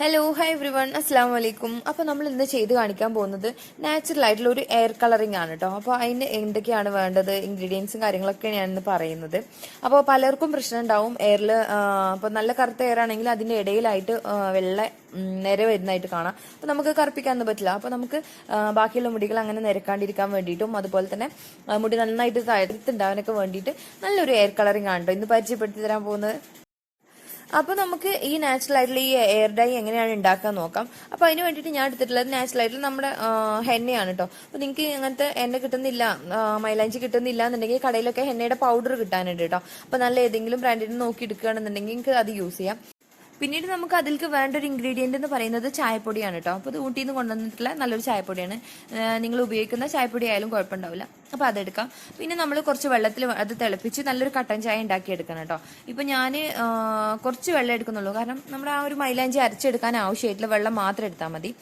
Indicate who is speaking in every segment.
Speaker 1: Hello high every one അസ്സാം വലൈക്കും അപ്പോൾ നമ്മൾ ഇന്ന് ചെയ്ത് കാണിക്കാൻ പോകുന്നത് നാച്ചുറൽ ആയിട്ടുള്ള ഒരു എയർ കളറിംഗ് ആണ് കേട്ടോ അപ്പോൾ അതിന് എന്തൊക്കെയാണ് വേണ്ടത്? ഇൻഗ്രീഡിയൻസും കാര്യങ്ങളൊക്കെ ഞാൻ ഇന്ന് പറയുന്നത്. അപ്പോൾ പലർക്കും പ്രശ്നം ഉണ്ടാവും എയറിൽ അപ്പോൾ നല്ല കറുത്ത എയർ ആണെങ്കിൽ അതിന്റെ ഇടയിലായിട്ട് വെള്ള നിര വരുന്നതായിട്ട് കാണാം. അപ്പോൾ നമുക്ക് കറുപ്പിക്കാനൊന്നും പറ്റില്ല. അപ്പോൾ നമുക്ക് ബാക്കിയുള്ള മുടികൾ അങ്ങനെ നിരക്കാണ്ടിരിക്കാൻ വേണ്ടിയിട്ടും അതുപോലെ തന്നെ മുടി നന്നായിട്ട് തഴുത്തുണ്ടാവാനൊക്കെ വേണ്ടിയിട്ട് നല്ലൊരു എയർ കളറിംഗ് ആണ് കേട്ടോ ഇന്ന് പരിചയപ്പെടുത്തി തരാൻ പോകുന്നത് അപ്പൊ നമുക്ക് ഈ നാച്ചുറൽ ആയിട്ടുള്ള ഈ എയർ ഡൈ എങ്ങനെയാണ് ഉണ്ടാക്കാൻ നോക്കാം. അപ്പൊ അതിന് വേണ്ടിയിട്ട് ഞാൻ എടുത്തിട്ടുള്ളത് നാച്ചുറൽ ആയിട്ടുള്ള നമ്മുടെ ഹെന്നയാണ് കേട്ടോ അപ്പൊ നിങ്ങൾക്ക് അങ്ങനത്തെ എണ്ണ കിട്ടുന്നില്ല മൈലാഞ്ചി കിട്ടുന്നില്ല എന്നുണ്ടെങ്കിൽ കടയിലൊക്കെ ഹെന്നയുടെ പൗഡർ കിട്ടാനുണ്ട് കേട്ടോ അപ്പൊ നല്ല ഏതെങ്കിലും ബ്രാൻഡിന് നോക്കി എടുക്കുകയാണെന്നുണ്ടെങ്കിൽ നിങ്ങൾക്ക് അത് യൂസ് ചെയ്യാം. പിന്നീട് നമുക്ക് അതിലേക്ക് വേണ്ട ഒരു ഇൻഗ്രീഡിയന്റ് എന്ന് പറയുന്നത് ചായപ്പൊടിയാണ് കേട്ടോ അപ്പോൾ ഇത് ഊട്ടിയിൽ നിന്ന് കൊണ്ടുവന്നിട്ടുള്ള നല്ലൊരു ചായപ്പൊടിയാണ്. നിങ്ങൾ ഉപയോഗിക്കുന്ന ചായപ്പൊടി ആയാലും കുഴപ്പമുണ്ടാവില്ല. അപ്പോൾ അതെടുക്കാം. പിന്നെ നമ്മൾ കുറച്ച് വെള്ളത്തിൽ അത് തിളപ്പിച്ച് നല്ലൊരു കട്ടൻ ചായ ഉണ്ടാക്കി എടുക്കണം കേട്ടോ ഇപ്പോൾ ഞാൻ കുറച്ച് വെള്ളം എടുക്കുന്നുള്ളൂ. കാരണം നമ്മൾ ആ ഒരു മൈലാഞ്ചി അരച്ചെടുക്കാൻ ആവശ്യമായിട്ടുള്ള വെള്ളം മാത്രം എടുത്താൽ മതി.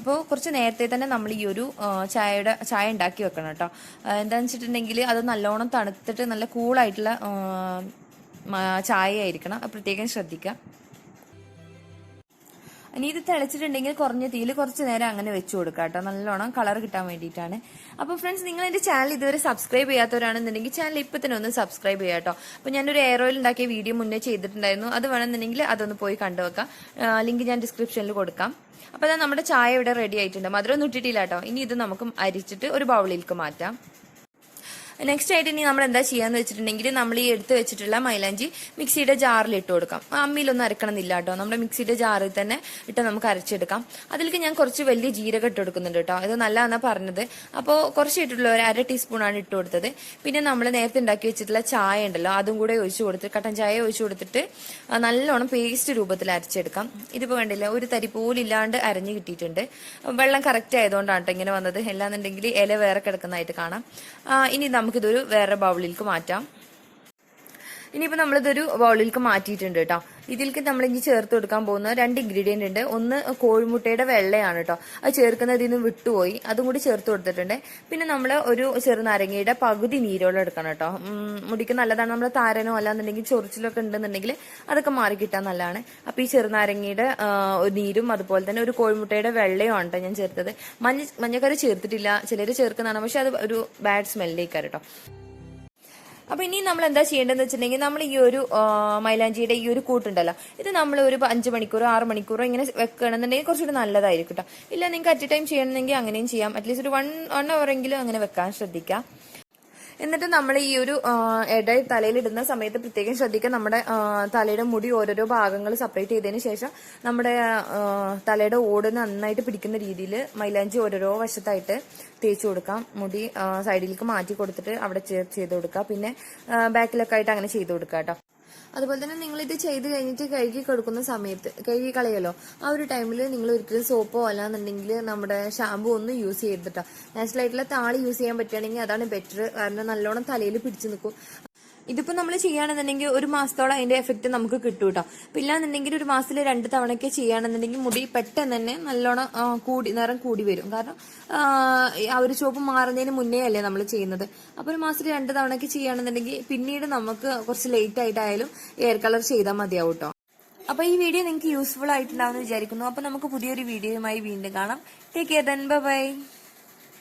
Speaker 1: അപ്പോൾ കുറച്ച് നേരത്തെ തന്നെ നമ്മൾ ഈ ഒരു ചായയുടെ ചായ ഉണ്ടാക്കി വെക്കണം കേട്ടോ എന്താണെന്ന് വെച്ചിട്ടുണ്ടെങ്കിൽ അത് നല്ലോണം തണുത്തിട്ട് നല്ല കൂളായിട്ടുള്ള ചായ ആയിരിക്കണം അത് പ്രത്യേകം ശ്രദ്ധിക്കുക. ഇനി ഇത് തിളച്ചിട്ടുണ്ടെങ്കിൽ കുറഞ്ഞ തീയിൽ കുറച്ച് നേരം അങ്ങനെ വെച്ച് കൊടുക്കുക കേട്ടോ. നല്ലോണം കളർ കിട്ടാൻ വേണ്ടിയിട്ടാണ്. അപ്പോൾ ഫ്രണ്ട്സ് നിങ്ങൾ എന്റെ ചാനൽ ഇതുവരെ സബ്സ്ക്രൈബ് ചെയ്യാത്തവരാണെന്നുണ്ടെങ്കിൽ ചാനൽ ഇപ്പം തന്നെ ഒന്ന് സബ്സ്ക്രൈബ് ചെയ്യാം കേട്ടോ. അപ്പോൾ ഞാനൊരു എയർ ഓയിൽ ഉണ്ടാക്കിയ വീഡിയോ മുന്നേ ചെയ്തിട്ടുണ്ടായിരുന്നു. അത് വേണമെന്നുണ്ടെങ്കിൽ അതൊന്ന് പോയി കണ്ടുവെക്കാം. ലിങ്ക് ഞാൻ ഡിസ്ക്രിപ്ഷനിൽ കൊടുക്കാം. അപ്പോൾ അതാ നമ്മുടെ ചായ ഇവിടെ റെഡി ആയിട്ടുണ്ട്. മധുരം ഒന്നും ഇട്ടിട്ടില്ല കേട്ടോ. ഇനി ഇത് നമുക്ക് അരിച്ചിട്ട് ഒരു ബൗളിലേക്ക് മാറ്റാം. നെക്സ്റ്റ് ആയിട്ട് ഇനി നമ്മൾ എന്താ ചെയ്യാന്ന് വെച്ചിട്ടുണ്ടെങ്കിൽ നമ്മൾ ഈ എടുത്ത് വെച്ചിട്ടുള്ള മൈലാഞ്ചി മിക്സിയുടെ ജാറിൽ ഇട്ട് കൊടുക്കാം. അമ്മിയിലൊന്നും അരക്കണമെന്നില്ല കേട്ടോ. നമ്മുടെ മിക്സിയുടെ ജാറിൽ തന്നെ ഇട്ട് നമുക്ക് അരച്ചെടുക്കാം. അതിലേക്ക് ഞാൻ കുറച്ച് വലിയ ജീരകം ഇട്ട് കൊടുക്കുന്നുണ്ട് കേട്ടോ. ഇത് നല്ലതാണെന്നാ പറഞ്ഞത്. അപ്പോൾ കുറച്ച് ഇട്ടിട്ടുള്ള ഒരു അര ടീസ്പൂണാണ് ഇട്ട് കൊടുത്തത്. പിന്നെ നമ്മൾ നേരത്തെ ഉണ്ടാക്കി വെച്ചിട്ടുള്ള ചായ ഉണ്ടല്ലോ അതും കൂടെ ഒഴിച്ചു കൊടുത്ത് കട്ടൻ ചായ ഒഴിച്ചു കൊടുത്തിട്ട് നല്ലോണം പേസ്റ്റ് രൂപത്തിൽ അരച്ചെടുക്കാം. ഇതിപ്പോൾ വേണ്ടില്ല ഒരു തരി പോലില്ലാണ്ട് അരഞ്ഞു കിട്ടിയിട്ടുണ്ട്. വെള്ളം കറക്റ്റ് ആയതുകൊണ്ടാണ് കേട്ടോ ഇങ്ങനെ വന്നത്. അല്ലാന്നുണ്ടെങ്കിൽ ഇല വേറെ കിടക്കുന്നതായിട്ട് കാണാം. ഇനി ഇനി നമുക്കിതൊരു വേറെ ബൗളിലേക്ക് മാറ്റാം. ഇനിയിപ്പോൾ നമ്മളിതൊരു ബൗളിലേക്ക് മാറ്റിയിട്ടുണ്ട് കേട്ടോ. ഇതിലേക്ക് നമ്മൾ ഇനി ചേർത്ത് കൊടുക്കാൻ പോകുന്ന രണ്ട് ഇൻഗ്രീഡിയന്റ് ഉണ്ട്. ഒന്ന് കോഴിമുട്ടയുടെ വെള്ളയാണ് കേട്ടോ. അത് ചേർക്കുന്നതിൽ നിന്ന് വിട്ടുപോയി. അതും കൂടി ചേർത്ത് കൊടുത്തിട്ടുണ്ട്. പിന്നെ നമ്മൾ ഒരു ചെറുനാരങ്ങയുടെ പകുതി നീരോളം എടുക്കണം കേട്ടോ. മുടിക്ക് നല്ലതാണ്. നമ്മൾ താരനോ അല്ലാന്നുണ്ടെങ്കിൽ ചൊറിച്ചിലൊക്കെ ഉണ്ടെന്നുണ്ടെങ്കിൽ അതൊക്കെ മാറി കിട്ടാൻ നല്ലതാണ്. അപ്പോൾ ഈ ചെറുനാരങ്ങയുടെ നീരും അതുപോലെ തന്നെ ഒരു കോഴിമുട്ടയുടെ വെള്ളയും ആണ് കേട്ടോ ഞാൻ ചേർത്തത്. മഞ്ഞ മഞ്ഞക്കറി ചേർത്തിട്ടില്ല. ചിലർ ചേർക്കുന്നതാണ്. പക്ഷെ അത് ഒരു ബാഡ് സ്മെല്ലേക്കാറ് കേട്ടോ. അപ്പൊ ഇനി നമ്മൾ എന്താ ചെയ്യേണ്ടതെന്ന് വെച്ചിട്ടുണ്ടെങ്കിൽ നമ്മൾ ഈ ഒരു മൈലാഞ്ചിയുടെ ഈ ഒരു കൂട്ടുണ്ടല്ലോ. ഇത് നമ്മൾ ഒരു അഞ്ച് മണിക്കൂറോ ആറ് മണിക്കൂറോ ഇങ്ങനെ വെക്കുകയാണെന്നുണ്ടെങ്കിൽ കുറച്ചുകൂടി നല്ലതായിരിക്കും കേട്ടോ ഇല്ല നിങ്ങൾക്ക് അറ്റ് ടൈം ചെയ്യണമെങ്കിൽ അങ്ങനെയും ചെയ്യാം. അറ്റ്ലീസ്റ്റ് ഒരു വൺ വൺ അവറെങ്കിലും അങ്ങനെ വെക്കാൻ ശ്രദ്ധിക്കാം. എന്നിട്ട് നമ്മൾ ഈ ഒരു ഇട തലയിലിടുന്ന സമയത്ത് പ്രത്യേകം ശ്രദ്ധിക്കുക നമ്മുടെ തലയുടെ മുടി ഓരോരോ ഭാഗങ്ങൾ സെപ്പറേറ്റ് ചെയ്തതിന് ശേഷം നമ്മുടെ തലയുടെ ഓട് നന്നായിട്ട് പിടിക്കുന്ന രീതിയിൽ മൈലാഞ്ചി ഓരോരോ വശത്തായിട്ട് തേച്ച് കൊടുക്കാം. മുടി സൈഡിലേക്ക് മാറ്റി കൊടുത്തിട്ട് അവിടെ ചെയ്ത് കൊടുക്കുക പിന്നെ ബാക്കിലൊക്കെ ആയിട്ട് അങ്ങനെ ചെയ്ത് കൊടുക്കുക കേട്ടോ. അതുപോലെ തന്നെ നിങ്ങൾ ഇത് ചെയ്ത് കഴിഞ്ഞിട്ട് കഴുകി കൊടുക്കുന്ന സമയത്ത് കഴുകി കളയല്ലോ ആ ഒരു ടൈമിൽ നിങ്ങൾ ഒരിക്കലും സോപ്പോ അല്ലാന്നുണ്ടെങ്കിൽ നമ്മുടെ ഷാമ്പു ഒന്നും യൂസ് ചെയ്തിട്ടോ നാച്ചുറൽ ആയിട്ടുള്ള താളി യൂസ് ചെയ്യാൻ പറ്റുകയാണെങ്കിൽ അതാണ് ബെറ്റർ കാരണം നല്ലോണം തലയിൽ പിടിച്ചു നിൽക്കും. ഇതിപ്പോ നമ്മൾ ചെയ്യുകയാണെന്നുണ്ടെങ്കിൽ ഒരു മാസത്തോളം അതിന്റെ എഫക്റ്റ് നമുക്ക് കിട്ടും കേട്ടോ അപ്പൊ ഇല്ലാന്നുണ്ടെങ്കിൽ ഒരു മാസത്തിൽ രണ്ട് തവണയൊക്കെ ചെയ്യുകയാണെന്നുണ്ടെങ്കിൽ മുടി പെട്ടെന്ന് തന്നെ നല്ലോണം കൂടി നിറം കൂടി വരും. കാരണം ആ, ഒരു ചുവപ്പ് മാറുന്നതിന് മുന്നേ അല്ലേ നമ്മൾ ചെയ്യുന്നത്. അപ്പൊ ഒരു മാസത്തിൽ രണ്ട് തവണയൊക്കെ ചെയ്യുകയാണെന്നുണ്ടെങ്കിൽ പിന്നീട് നമുക്ക് കുറച്ച് ലേറ്റ് ആയിട്ടായാലും എയർ കളർ ചെയ്താൽ മതിയാവും കേട്ടോ അപ്പൊ ഈ വീഡിയോ നിങ്ങൾക്ക് യൂസ്ഫുൾ ആയിട്ടുണ്ടാവുമെന്ന് വിചാരിക്കുന്നു. അപ്പൊ നമുക്ക് പുതിയൊരു വീഡിയോയുമായി വീണ്ടും കാണാം. Take care then bye